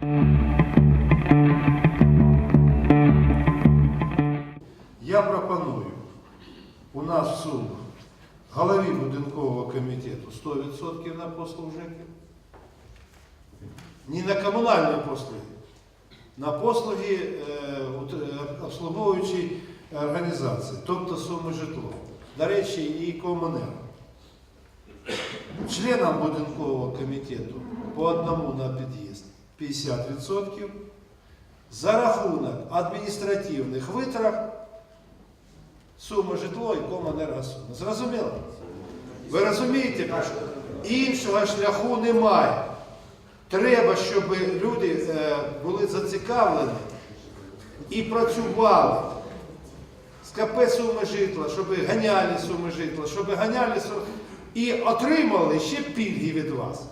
Я пропоную у нас в сумах голові будинкового комітету 100% на послуг ЖЕКів. Не на комунальні послуги, на послуги е, е, обслуговуючої організації, тобто суми житло. До речі, і комунер. Членам будинкового комітету по одному на під'їзд 50%. За рахунок адміністративних витрат сума житло і комунергосума. Зрозуміло? Ви розумієте, іншого шляху немає. Треба, щоб люди е, були зацікавлені і працювали з КП суми житла, щоб ганяли суми житла, щоб ганяли суми і отримали ще пільги від вас.